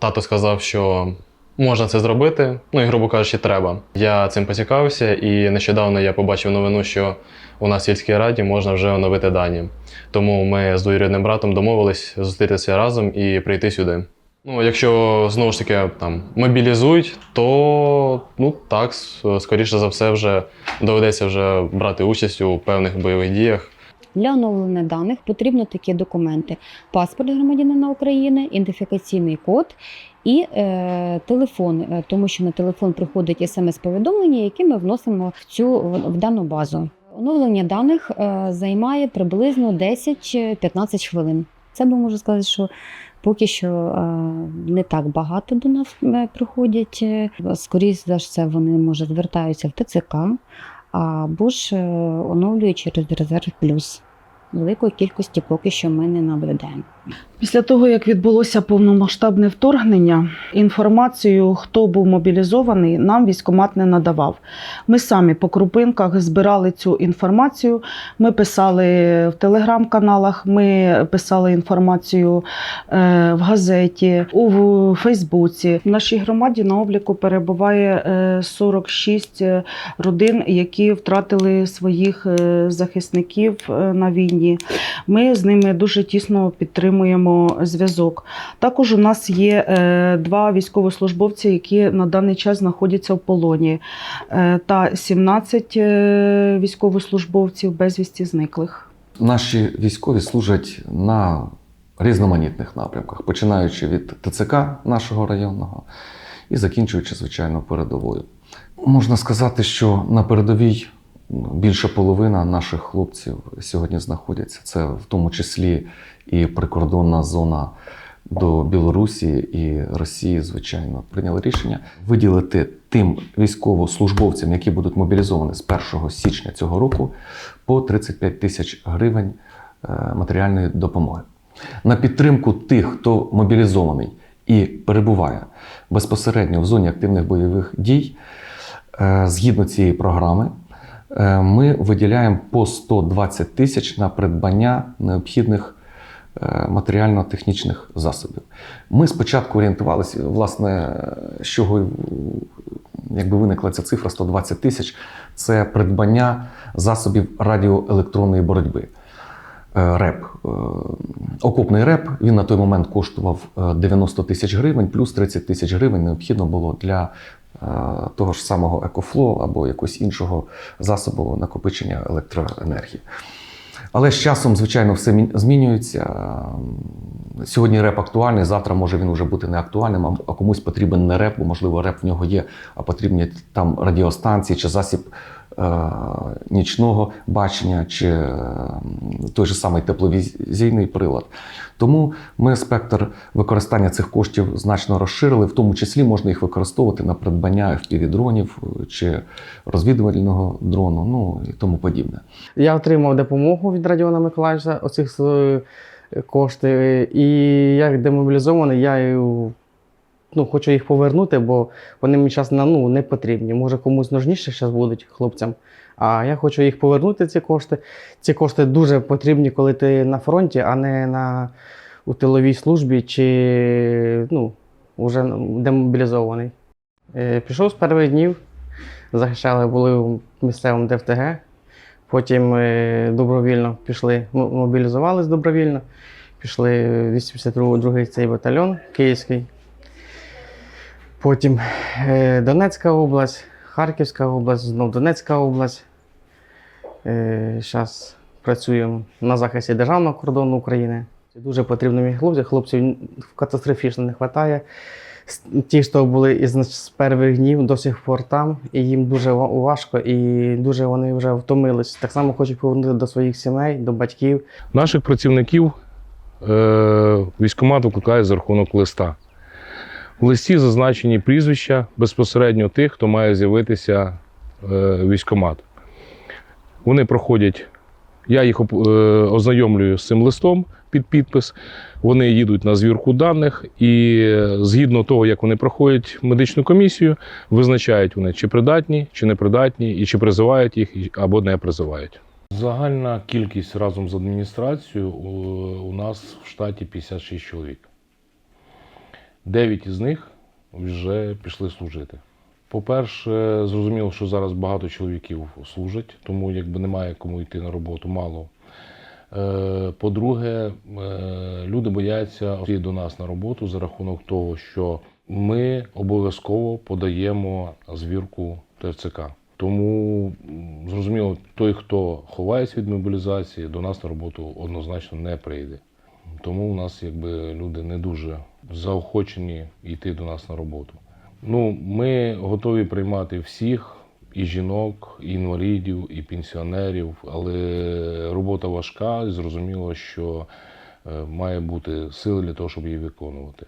Тато сказав, що можна це зробити, ну і, грубо кажучи, треба. Я цим поцікавився, і нещодавно я побачив новину, що у нас в сільській раді можна вже оновити дані. Тому ми з двоюрідним братом домовились зустрітися разом і прийти сюди. Ну, якщо знову ж таки там мобілізують, то ну так, скоріше за все, вже доведеться вже брати участь у певних бойових діях. Для оновлення даних потрібно такі документи: паспорт громадянина України, ідентифікаційний код і е, телефон, е, тому що на телефон приходить смс-повідомлення, які ми вносимо в цю в, дану базу. Оновлення даних е, займає приблизно 10-15 хвилин. Це би можу сказати, що поки що е, не так багато до нас е, приходять. Скоріше за все, вони може звертаються в ТЦК або ж оновлює через резерв плюс. Великої кількості поки що ми не наблюдаємо. Після того, як відбулося повномасштабне вторгнення, інформацію, хто був мобілізований, нам військкомат не надавав. Ми самі по крупинках збирали цю інформацію. Ми писали в телеграм-каналах, ми писали інформацію е, в газеті, у Фейсбуці. В нашій громаді на обліку перебуває е, 46 родин, які втратили своїх е, захисників е, на війні. Ми з ними дуже тісно підтримуємо зв'язок. Також у нас є е, два військовослужбовці, які на даний час знаходяться в полоні, е, та 17 е, військовослужбовців безвісті зниклих. Наші військові служать на різноманітних напрямках, починаючи від ТЦК нашого районного і закінчуючи, звичайно, передовою. Можна сказати, що на передовій більше половина наших хлопців сьогодні знаходяться. Це в тому числі і прикордонна зона до Білорусі і Росії, звичайно, прийняли рішення виділити тим військовослужбовцям, які будуть мобілізовані з 1 січня цього року, по 35 тисяч гривень е, матеріальної допомоги. На підтримку тих, хто мобілізований і перебуває безпосередньо в зоні активних бойових дій, е, згідно цієї програми, ми виділяємо по 120 тисяч на придбання необхідних е, матеріально-технічних засобів. Ми спочатку орієнтувалися, власне, з чого якби виникла ця цифра 120 тисяч, це придбання засобів радіоелектронної боротьби. Е, РЕП. Е, Окопний РЕП він на той момент коштував е, 90 тисяч гривень, плюс 30 тисяч гривень необхідно було для е, того ж самого екофло або якогось іншого засобу накопичення електроенергії. Але з часом, звичайно, все змінюється. Сьогодні реп актуальний, завтра може він вже бути не актуальним, а- комусь потрібен не реп, бо можливо реп в нього є, а потрібні там радіостанції чи засіб нічного бачення, чи е, той же самий тепловізійний прилад. Тому ми спектр використання цих коштів значно розширили, в тому числі можна їх використовувати на придбання FPV-дронів чи розвідувального дрону, ну і тому подібне. Я отримав допомогу від Радіона Миколаївича, оцих е, кошти. І як демобілізований, я е, ну, хочу їх повернути, бо вони мені зараз ну, не потрібні. Може, комусь нужніше зараз будуть хлопцям. А я хочу їх повернути, ці кошти. Ці кошти дуже потрібні, коли ти на фронті, а не на, у тиловій службі чи ну, вже демобілізований. Е, Пішов з перших днів, захищали, були в місцевому ДФТГ. Потім е, добровільно пішли, мобілізувались добровільно. Пішли в 82-й цей батальйон Київський. Потім е, Донецька область, Харківська область, знов Донецька область. Зараз працюємо на захисті державного кордону України. Це дуже потрібно мені хлопців. Хлопців катастрофічно не вистачає. Ті, що були із з перших днів до сих пор там, і їм дуже ва- важко, і дуже вони вже втомились. Так само хочуть повернути до своїх сімей, до батьків. Наших працівників е, військкомат викликає за рахунок листа. В листі зазначені прізвища безпосередньо тих, хто має з'явитися е, військкомат. Вони проходять, я їх е, ознайомлюю з цим листом під підпис. Вони їдуть на звірку даних, і е, згідно того, як вони проходять медичну комісію, визначають вони, чи придатні, чи непридатні, і чи призивають їх, або не призивають. Загальна кількість разом з адміністрацією у нас в штаті 56 чоловік. Дев'ять із них вже пішли служити. По-перше, зрозуміло, що зараз багато чоловіків служать, тому якби немає кому йти на роботу, мало. Е, По-друге, е, люди бояться йти до нас на роботу за рахунок того, що ми обов'язково подаємо звірку ТЦК. Тому зрозуміло, той, хто ховається від мобілізації, до нас на роботу однозначно не прийде. Тому у нас якби люди не дуже заохочені йти до нас на роботу. Ну, ми готові приймати всіх, і жінок, і інвалідів, і пенсіонерів, але робота важка, і зрозуміло, що е, має бути сили для того, щоб її виконувати.